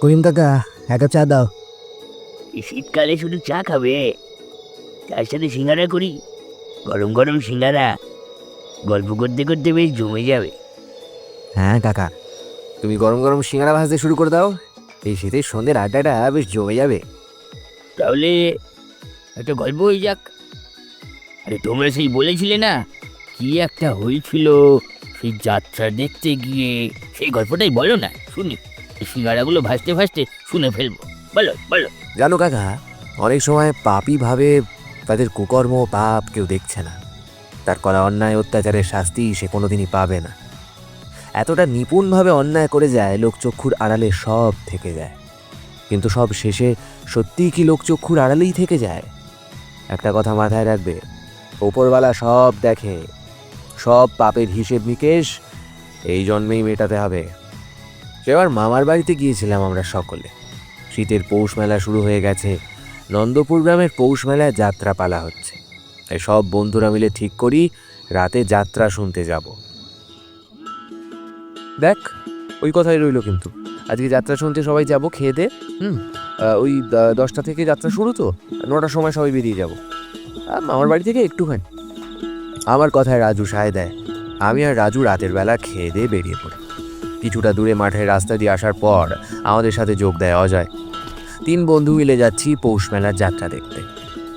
করিম কাকা এক কাপ চা দাও। এই শীতকালে শুধু চা খাবে। তার সাথে সিঙ্গারা করি। গরম গরম সিঙ্গারা। গল্প করতে করতে বেশ জমে যাবে। হ্যাঁ কাকা তুমি গরম গরম সিঙ্গারা ভাজতে শুরু করে দাও। এই শীতের সন্ধ্যের আড্ডাটা বেশ জমে যাবে। তাহলে একটা গল্প হয়ে যাক। আরে তোমরা সেই বলেছিলে না কি একটা হয়েছিল সেই যাত্রা দেখতে গিয়ে? সেই গল্পটাই বলো না শুনি। সিঙ্গারাগুলো ভাসতে ভাসতে শুনে ফেলব। বলো বলো। জানো কাকা, অনেক সময় পাপই ভাবে তাদের কুকর্ম পাপ কেউ দেখছে না। তার করা অন্যায়, অত্যাচারের শাস্তি সে কোনোদিনই পাবে না। এতটা নিপুণভাবে অন্যায় করে যায় লোকচক্ষুর আড়ালে সব থেকে যায়। কিন্তু সব শেষে সত্যিই কি লোকচক্ষুর আড়ালেই থেকে যায়? একটা কথা মাথায় রাখবে, ওপরওয়ালা সব দেখে, সব পাপের হিসেব নিকেশ এই জন্মেই মেটাতে হবে। সেবার মামার বাড়িতে গিয়েছিলাম আমরা সকলে। শীতের পৌষ মেলা শুরু হয়ে গেছে। নন্দপুর গ্রামের পৌষ মেলায় যাত্রা পালা হচ্ছে। তাই সব বন্ধুরা মিলে ঠিক করি, রাতে যাত্রা শুনতে যাব। দেখ, ওই কথাই রইল কিন্তু। আজকে যাত্রা শুনতে সবাই যাব, খেয়ে দে, হুম? ওই দশটা থেকে যাত্রা শুরু তো, নটার সময় সবাই বেরিয়ে যাব। আমার বাড়ি থেকে একটুখানি। আমার কথায় রাজু সায় দেয়, আমি আর রাজু রাতের বেলা খেয়ে দিয়ে বেরিয়ে পড়ি। কিছুটা দূরে মাঠের রাস্তা দিয়ে আসার পর আমাদের সাথে যোগ দেয় অজয়। তিন বন্ধু মিলে যাচ্ছি পৌষ মেলার যাত্রা দেখতে।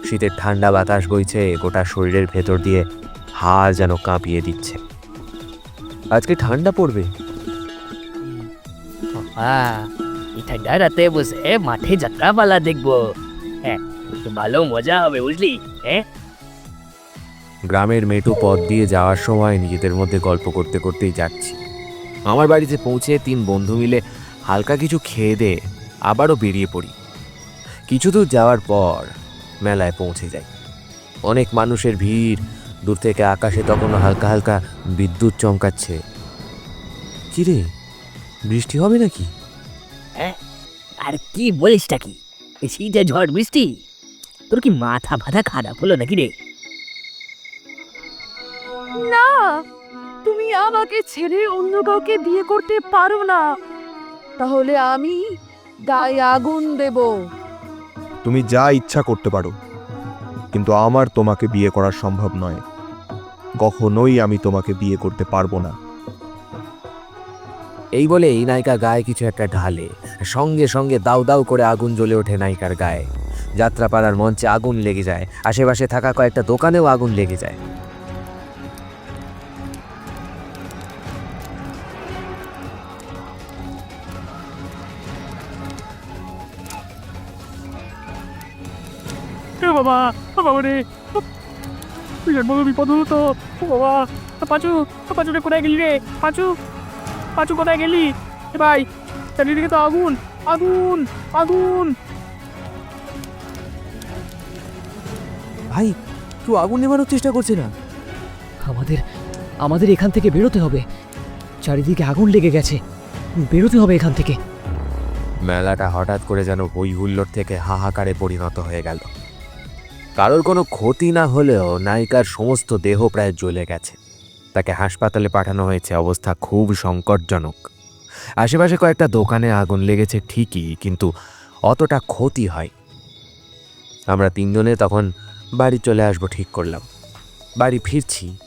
শীতের ঠান্ডা বাতাস বইছে গোটা শরীরের ভেতর দিয়ে হাড় যেন কাঁপিয়ে দিচ্ছে। আজকে ঠান্ডা পড়বে। এই ঠান্ডা রাতে বসে মাঠে যাত্রা পালা দেখব। হ্যাঁ ভালো মজা হবে বুঝলি? হ্যাঁ? গ্রামের মেটু পথ দিয়ে যাওয়ার সময় নিজেদের মধ্যে গল্প করতে করতেই যাচ্ছি। আমার বাড়িতে পৌঁছে তিন বন্ধু মিলে হালকা কিছু খেয়ে দে আবারও বেরিয়ে পড়ি। কিছু দূর যাওয়ার পর মেলায় পৌঁছে যাই। অনেক মানুষের ভিড় দূর থেকে আকাশে তখনও হালকা হালকা বিদ্যুৎ চমকাচ্ছে। কিরে বৃষ্টি হবে নাকি? আর কি বলিসটা কি? এই শীতে ঝড় বৃষ্টি। তোর কি মাথা ফাথা খারাপ হলো নাকি রে? না তুমি আমাকে ছেড়ে অন্য কাউকে বিয়ে করতে পারো না। তাহলে আমি গায়ে আগুন দেব। তুমি যা ইচ্ছা করতে পারো কিন্তু আমার তোমাকে বিয়ে করা সম্ভব নয়। কখনোই আমি তোমাকে বিয়ে করতে পারব না। এই বলে এই নায়িকা গায়ে কিছু একটা ঢালে। সঙ্গে সঙ্গে দাউ দাউ করে আগুন জ্বলে ওঠে নায়িকার গায়ে। যাত্রাপালার মঞ্চে আগুন লেগে যায় আশেপাশে থাকা কয়েকটা দোকানেও আগুন লেগে যায়। বাবা বাবা রে। বিরাট বড় বিপদ হলো তো। ও বাবা পাঁচু পাঁচু রে কোথায় গেলি রে? পাঁচু পাঁচু কোথায় গেলি? ভাই চারিদিকে তো আগুন আগুন আগুন। ভাই তুই আগুন নেভানোর চেষ্টা করছে না। আমাদের আমাদের এখান থেকে বেরোতে হবে। চারিদিকে আগুন লেগে গেছে। বেরোতে হবে এখান থেকে। মেলাটা হঠাৎ করে যেন বই হুল্লোর থেকে হাহাকারে পরিণত হয়ে গেল। কারোর কোনো ক্ষতি না হলেও নায়িকার সমস্ত দেহ প্রায় জ্বলে গেছে। তাকে হাসপাতালে পাঠানো হয়েছে অবস্থা খুব সংকটজনক। আশেপাশে কয়েকটা দোকানে আগুন লেগেছে ঠিকই, কিন্তু অতটা ক্ষতি হয়। আমরা তিনজনে তখন বাড়ি চলে আসব ঠিক করলাম। বাড়ি ফিরছি।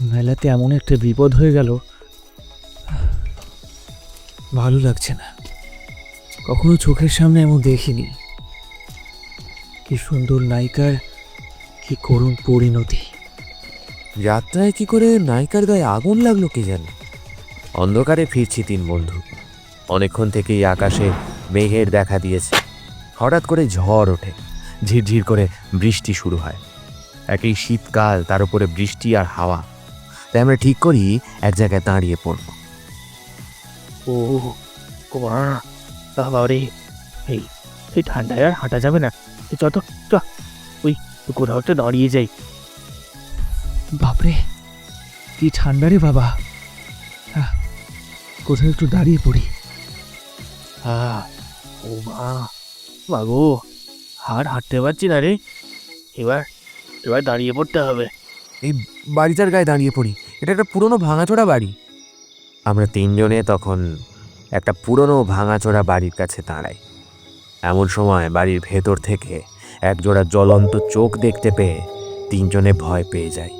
মেলাতে এমন একটা বিপদ হয়ে গেল। ভালো লাগছে না। কখনো চোখের সামনে এমন দেখিনি। কি সুন্দর নায়িকার কি করুণ পরিণতি। যাত্রায় কি করে নায়িকার গায়ে আগুন লাগল কে জানে? অন্ধকারে ফিরছি তিন বন্ধু। অনেকক্ষণ থেকেই আকাশে মেঘের দেখা দিয়েছে। হঠাৎ করে ঝড় ওঠে। ঝিরঝির করে বৃষ্টি শুরু হয়। একই শীতকাল তার উপরে বৃষ্টি আর হাওয়া। তাই আমরা ঠিক করি এক জায়গায় দাঁড়িয়ে পড়ব। ও বাবা রে এই এই ঠান্ডায় আর হাঁটা যাবে না। চ তো চ ওই কোথাও একটা দাঁড়িয়ে যাই। বাপরে কি ঠান্ডা রে বাবা। আহ, কোথাও একটু দাঁড়িয়ে পড়ি। আহ, ও মা বাবু আর হাঁটতে পারছি না রে। এবার এবার দাঁড়িয়ে পড়তে হবে। এই বাড়িটার গায়ে দাঁড়িয়ে পড়ি। এটা একটা পুরনো ভাঙাচোরা বাড়ি। আমরা তিনজনে তখন একটা পুরনো ভাঙাচোরা বাড়ির কাছে দাঁড়ায় এমন সময় বাড়ির ভেতর থেকে একজোড়া জ্বলন্ত চোখ দেখতে পেয়ে তিনজনে ভয় পেয়ে যায়।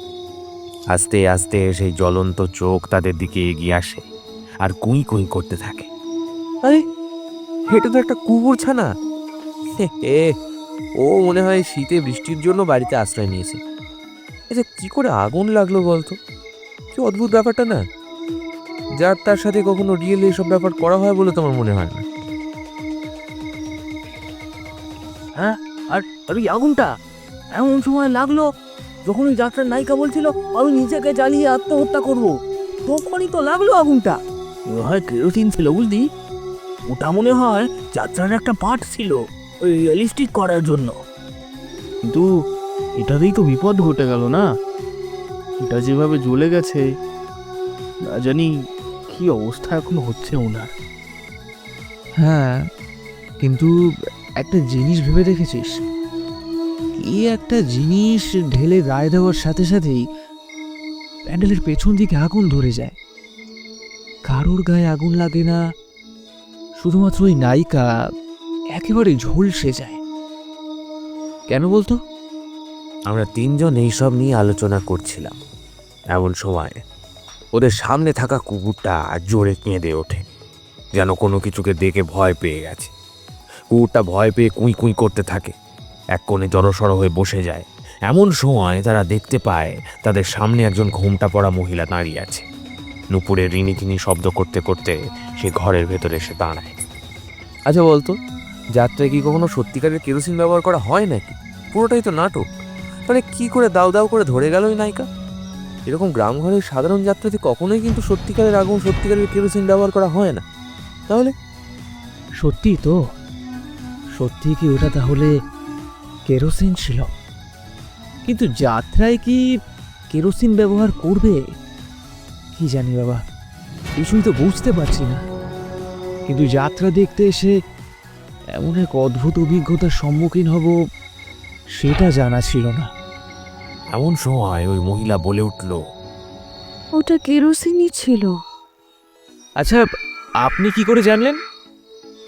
আস্তে আস্তে সেই জ্বলন্ত চোখ তাদের দিকে এগিয়ে আসে আর কুঁই কুঁই করতে থাকে। আরে এটা তো একটা কুকুর ছানা হে, ও মনে হয় শীতে বৃষ্টির জন্য বাড়িতে আশ্রয় নিয়েছে। আচ্ছা কি করে আগুন লাগল বলতো? কি অদ্ভুত ব্যাপারটা না? যার তার সাথে কখনো রিয়েলি এসব ব্যাপার করা হয় বলে তোমার মনে হয় না? হ্যাঁ? আর আর ওই আগুনটা? এমন সময় লাগল যখন ওই যাত্রার নায়িকা বলছিল আমি নিজেকে জ্বালিয়ে আত্মহত্যা করব। তখনই তো লাগল আগুনটা। মনে হয় কেরোসিন ছিল বুঝলি? ওটা মনে হয় যাত্রার একটা পার্ট ছিল ওই রিয়েলিস্টিক করার জন্য। কিন্তু এটাতেই তো বিপদ ঘটে গেল না? এটা যেভাবে জ্বলে গেছে না জানি কি অবস্থা এখন হচ্ছে ওনার। হ্যাঁ কিন্তু একটা জিনিস ভেবে দেখেছিস? কি একটা জিনিস ঢেলে গায়ে দেওয়ার সাথে সাথেই প্যান্ডেলের পেছন দিকে আগুন ধরে যায়। কারোর গায়ে আগুন লাগে না, শুধুমাত্র ওই নায়িকা একেবারে ঝলসে যায়। কেন বলতো? আমরা তিনজন এইসব নিয়ে আলোচনা করছিলাম। এমন সময় ওদের সামনে থাকা কুকুরটা জোরে কেঁদে ওঠে, যেন কোনো কিছুকে দেখে ভয় পেয়ে গেছে। কুকুরটা ভয় পেয়ে কুঁই কুঁই করতে থাকে। এক কোণে জড়সড় হয়ে বসে যায়। এমন সময় তারা দেখতে পায় তাদের সামনে একজন ঘোমটা পড়া মহিলা দাঁড়িয়ে আছে। নুপুরের রিনিটিনি শব্দ করতে করতে সে ঘরের ভেতরে এসে দাঁড়ায়। আচ্ছা বলতো যাত্রায় কি কখনো সত্যিকারের কেরোসিন ব্যবহার করা হয় নাকি? পুরোটাই তো নাটক। তাহলে কি করে দাউ দাউ করে ধরে গেল ওই নায়িকা? এরকম গ্রাম ঘরের সাধারণ যাত্রাতে কখনোই কিন্তু সত্যিকারের আগুন সত্যিকারের কেরোসিন ব্যবহার করা হয় না। তাহলে? সত্যি তো। সত্যি কি ওটা তাহলে কেরোসিন ছিল? কিন্তু যাত্রায় কি কেরোসিন ব্যবহার করবে? কি জানি বাবা কিছুই তো বুঝতে পারছি না। কিন্তু যাত্রা দেখতে এসে এমন এক অদ্ভুত অভিজ্ঞতার সম্মুখীন হব সেটা জানা ছিল না। এমন সময় ওই মহিলা বলে উঠল ওটা কেরোসিনই ছিল। আচ্ছা আপনি কি করে জানলেন?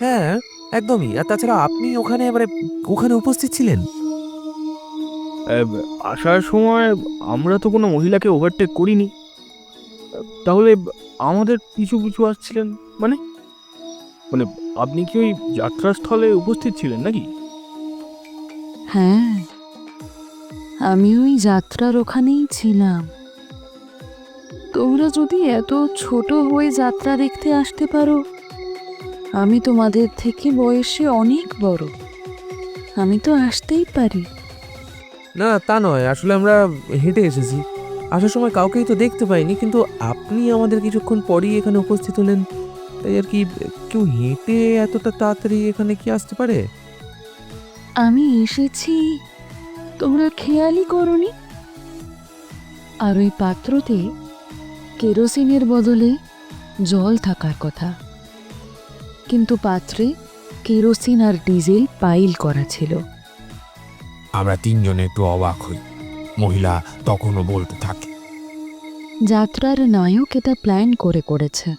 হ্যাঁ একদমই আর তাছাড়া আপনি ওখানে এবারে ওখানে উপস্থিত ছিলেন? আসার সময় আমরা তো কোনো মহিলাকে ওভারটেক করিনি। তাহলে আমাদের পিছু পিছু আসছিলেন মানে? মানে আপনি কি ওই যাত্রাস্থলে উপস্থিত ছিলেন নাকি? হ্যাঁ আমি ওই যাত্রার ওখানেই ছিলাম। তোমরা যদি এত ছোট হয়ে যাত্রা দেখতে আসতে পারো আমি তোমাদের থেকে বয়সে অনেক বড়। আমি তো আসতেই পারি। না তা নয়। আসলে আমরা হেঁটে এসেছি। আসার সময় কাউকেই তো দেখতে পাইনি কিন্তু আপনি আমাদের কিছুক্ষণ পরেই এখানে উপস্থিত হলেন। তাই আর কি কেউ হেঁটে এতটা তাড়াতাড়ি এখানে কি আসতে পারে? আমি এসেছি তোমরা খেয়ালই করনি? আর ওই পাত্রতে কেরোসিনের বদলে জল থাকার কথা। কিন্তু পাত্রে কেরোসিন আর ডিজেল পাইল করা ছিল। আমরা তিনজনে একটু অবাক হই। মহিলা তখনও বলতে থাকে। যাত্রার নায়ক এটা প্ল্যান করে করেছে।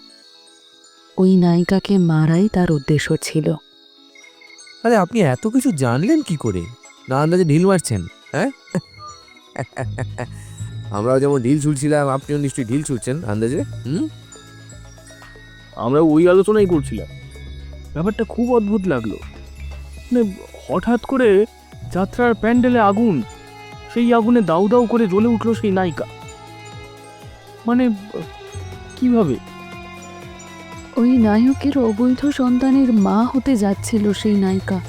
ওই নায়িকাকে মারাই তার উদ্দেশ্য ছিল। আরে আপনি এত কিছু জানলেন কি করে? না আন্দাজে ঢিল মারছেন হ্যাঁ? আমরাও যেমন ঢিল ছুলছিলাম আপনিও নিশ্চয়ই ঢিল ছুলছেন আন্দাজে? হুম? আমরা ওই আলোচনাই করছিলাম। ব্যাপারটা খুব অদ্ভুত লাগল। মানে হঠাৎ করে যাত্রার প্যান্ডেলে আগুন, সেই আগুনে দাউ দাউ করে জ্বলে উঠল সেই নায়িকা। মানে কীভাবে? ওই নায়কের অবৈধ সন্তানের মা হতে যাচ্ছিল সেই নায়িকা।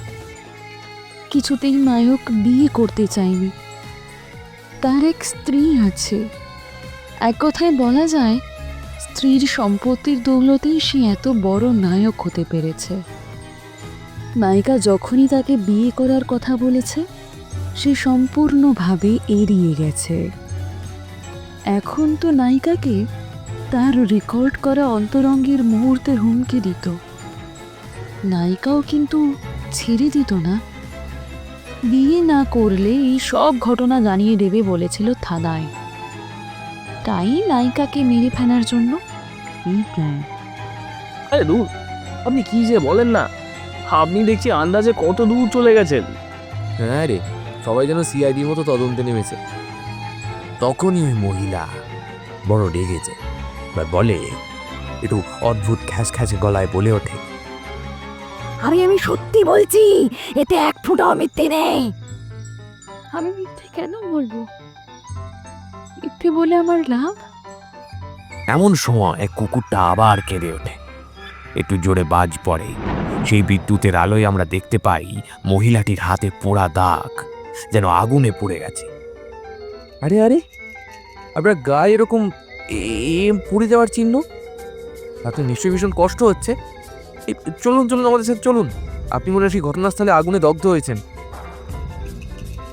কিছুতেই নায়ক বিয়ে করতে চায়নি। তার এক স্ত্রী আছে। এক কথায় বলা যায় স্ত্রীর সম্পত্তির দৌলতেই সে এত বড় নায়ক হতে পেরেছে। নায়িকা যখনই তাকে বিয়ে করার কথা বলেছে, সে সম্পূর্ণভাবে এড়িয়ে গেছে। এখন তো নায়িকাকে তার রেকর্ড করা অন্তরঙ্গের মুহূর্তের হুমকি দিত। নায়িকাও কিন্তু ছেড়ে দিত না। বিয়ে না করলে এই সব ঘটনা জানিয়ে দেবে বলেছিল থানায়। তাই নায়িকাকে মেরে ফেলার জন্য? এই প্ল্যান আরে দূর আপনি কি যে বলেন না? আপনি দেখছি আন্দাজে কত দূর চলে গেছেন। হ্যাঁ রে সবাই যেন সিআইডির মতো তদন্তে নেমেছে। তখনই ওই মহিলা বড় রেগেছে এবার বলে একটু অদ্ভুত খ্যাস খ্যাসে গলায় বলে ওঠে। আমি আমি সত্যি বলছি এতে এক ফুটাও মিথ্যে নেই। আমি মিথ্যে কেন বলব? মিথ্যে বলে আমার লাভ? এমন সময় এক কুকুরটা আবার কেঁদে ওঠে। একটু জোরে বাজ পড়ে। সেই বিদ্যুতের আলোয় আমরা দেখতে পাই মহিলাটির হাতে পোড়া দাগ যেন আগুনে পুড়ে গেছে। আরে আরে আপনার গায়ে এরকম এম পুড়ে যাওয়ার চিহ্ন? আপনার নিশ্চয়ই ভীষণ কষ্ট হচ্ছে। চলুন চলুন আমাদের সাথে চলুন। আপনি মনে হয় সেই ঘটনাস্থলে আগুনে দগ্ধ হয়েছেন।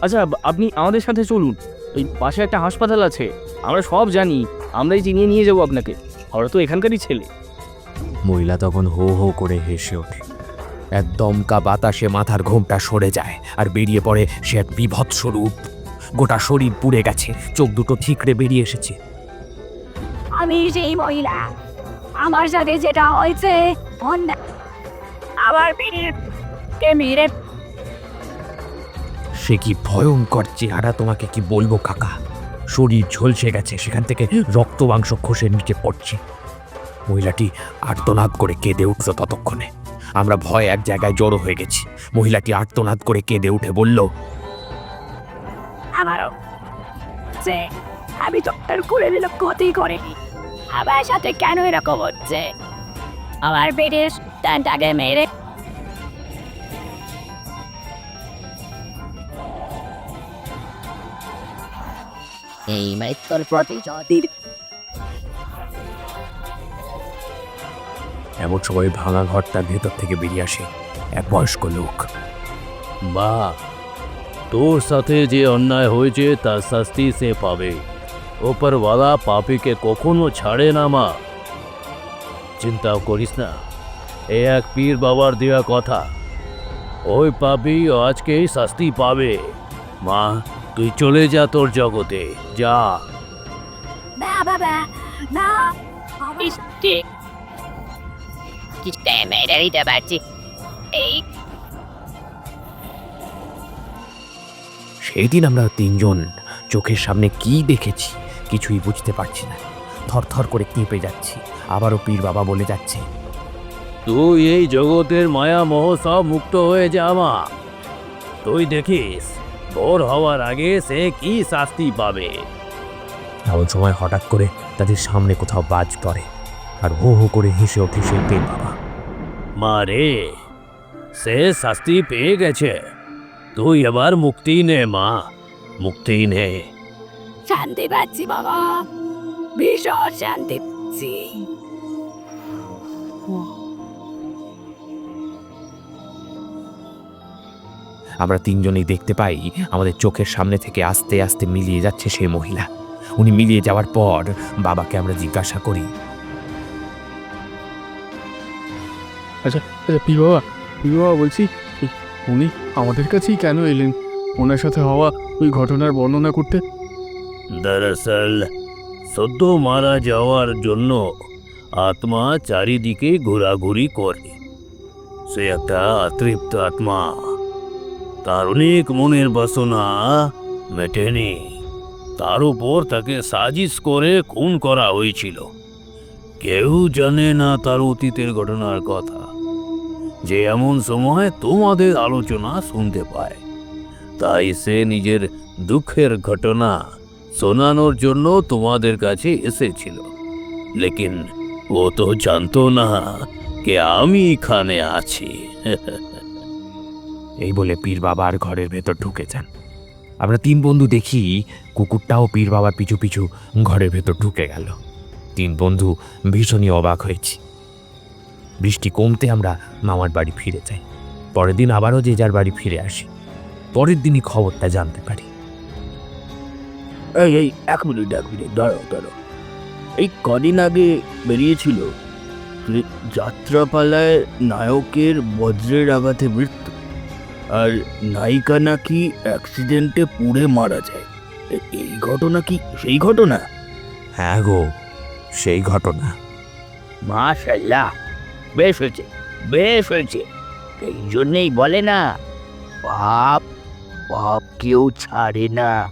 আচ্ছা আপনি আমাদের সাথে চলুন। ওই পাশে একটা হাসপাতাল আছে আমরা সব জানি আমরাই চিনিয়ে নিয়ে যাব আপনাকে। ওরা তো এখানকারই ছেলে। মহিলা তখন হো হো করে হেসে ওঠে। এক দমকা বাতাসে মাথার ঘোমটা সরে যায় আর বেরিয়ে পড়ে সে এক বিভৎস রূপ। গোটা শরীর পুড়ে গেছে চোখ দুটো ঠিকরে বেরিয়ে এসেছে। আমি সেই মহিলা আমার সাথে যেটা হয়েছে বেরিয়ে কে মেরে সে কি ভয়ঙ্কর চেহারা তোমাকে কি বলব, কাকা? শরীর ঝলসে গেছে, সেখান থেকে রক্ত মাংস খসে নিচে পড়ছে। মহিলাটি আর্তনাদ করে কেঁদে উঠল ততক্ষণে। আমরা ভয় এক জায়গায় জড়ো হয়ে গেছি। মহিলাটি আর্তনাদ করে কেঁদে উঠে বলল যে আমি তো করে দিল ক্ষতি করিনি। আমার সাথে কেন এরকম হচ্ছে? আমার পেটের টানটাকে মেরে এই মৃত্যুর প্রতিশোধ এমন সময় ভাঙা ঘরটার ভেতর থেকে বেরিয়ে আসে এক বয়স্ক লোক। মা তোর সাথে যে অন্যায় হয়েছে তার শাস্তি সে পাবে। ওপরওয়ালা পাপিকে কখনো ছাড়ে না মা। চিন্তাও করিস না এ এক পীর বাবার দেওয়া কথা। ওই পাপি আজকেই শাস্তি পাবে। মা তুই চলে যা তোর জগতে যা। এই সেই দিন আমরা তিনজন চোখের সামনে কি দেখেছি কিছুই বুঝতে পারছি না। থরথর করে কেঁপে যাচ্ছি আবারও পীর বাবা বলে যাচ্ছে তুই এই জগতের মায়া মোহ সব মুক্ত হয়ে যা মা। তুই দেখিস ভোর হওয়ার আগে সে কি শাস্তি পাবে? এমন সময় হঠাৎ করে তাদের সামনে কোথাও বাজ পড়ে আর হো হো করে হেসে ওঠে সেই পীর বাবা। মা রে সে শাস্তি পেয়ে গেছে। তুই এবার মুক্তি নে মা। মুক্তি নে। শান্তি পাচ্ছি বাবা। ভীষণ শান্তি পাচ্ছি। আমরা তিনজনেই দেখতে পাই আমাদের চোখের সামনে থেকে আস্তে আস্তে মিলিয়ে যাচ্ছে সেই মহিলা। উনি মিলিয়ে যাওয়ার পর বাবাকে আমরা জিজ্ঞাসা করি। আচ্ছা আচ্ছা পি বাবা পি বাবা বলছি উনি আমাদের কাছেই কেন এলেন? ওনার সাথে হওয়া ওই ঘটনার বর্ণনা করতে। দরাসল সদ্য মারা যাওয়ার জন্য আত্মা চারিদিকে ঘোরাঘুরি করে। সে একটা তৃপ্ত আত্মা। তার অনেক মনের বাসনা মেটেনি। তার উপর তাকে সাজিশ করে খুন করা হয়েছিল। কেউ জানে না তার অতীতের ঘটনার কথা। যে এমন সময় তোমাদের আলোচনা শুনতে পায়। তাই সে নিজের দুঃখের ঘটনা শোনানোর জন্য তোমাদের কাছে এসেছিল। লেকিন ও তো জানতো না কে আমি এখানে আছি। এই বলে পীর বাবার ঘরের ভেতর ঢুকে যান। আমরা তিন বন্ধু দেখি কুকুরটাও পীর বাবার পিছু পিছু ঘরের ভেতর ঢুকে গেল। তিন বন্ধু ভীষণই অবাক হয়েছি। বৃষ্টি কমতে আমরা মামার বাড়ি ফিরে যাই। পরের দিন আবারও যে যার বাড়ি ফিরে আসি। পরের দিনই খবরটা জানতে পারি। এই এই, এক মিনিট এক মিনিট, দাঁড়াও দাঁড়াও। এই কদিন আগে বেরিয়েছিল যাত্রাপালায় নায়কের বজ্রের আঘাতে মৃত্যু। আর নায়িকা নাকি অ্যাক্সিডেন্টে পুড়ে মারা যায়। এ- এই ঘটনা কি সেই ঘটনা? হ্যাঁ গো সেই ঘটনা। মাশাল্লাহ বেশ হয়েছে বেশ হয়েছে। এই জন্যেই বলে না পাপ পাপ কেউ ছাড়ে না।